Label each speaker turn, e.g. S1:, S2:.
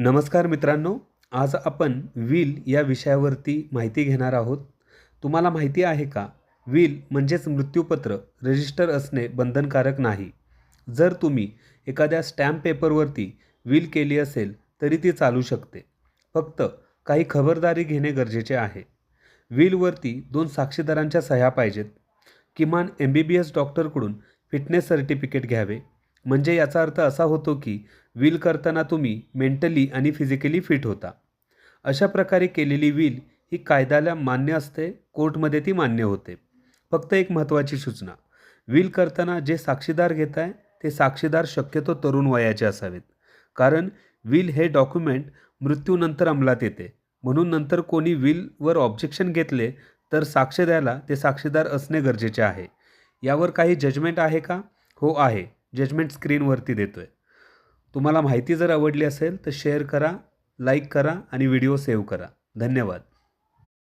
S1: नमस्कार मित्रांनो आज आपण विल या विषयावरती माहिती घेणार आहोत. तुम्हाला माहिती आहे का विल म्हणजेच मृत्यूपत्र रजिस्टर असणे बंधनकारक नाही. जर तुम्ही एखाद्या स्टॅम्प पेपरवरती विल केली असेल तरी ती चालू शकते. फक्त काही खबरदारी घेणे गरजेचे आहे. विलवरती दोन साक्षीदारांच्या सह्या पाहिजेत. किमान एम बी बी एस डॉक्टरकडून फिटनेस सर्टिफिकेट घ्यावे. म्हणजे याचा अर्थ असा होतो की विल करताना तुम्ही मेंटली आणि फिजिकली फिट होता. अशा प्रकारे केलेली विल ही कायद्याला मान्य असते कोर्टमध्ये ती मान्य होते. फक्त एक महत्त्वाची सूचना. विल करताना जे साक्षीदार घेत आहे ते साक्षीदार शक्यतो तरुण वयाचे असावेत. कारण विल हे डॉक्युमेंट मृत्यूनंतर अंमलात येते. म्हणून नंतर कोणी विलवर ऑब्जेक्शन घेतले तर साक्ष द्यायला ते साक्षीदार असणे गरजेचे आहे. यावर काही जजमेंट आहे का? हो आहे. जजमेंट स्क्रीनवरती देतो आहे तुम्हाला माहिती जर आवडली असेल तर शेअर करा लाईक करा आणि व्हिडिओ सेव्ह करा. धन्यवाद.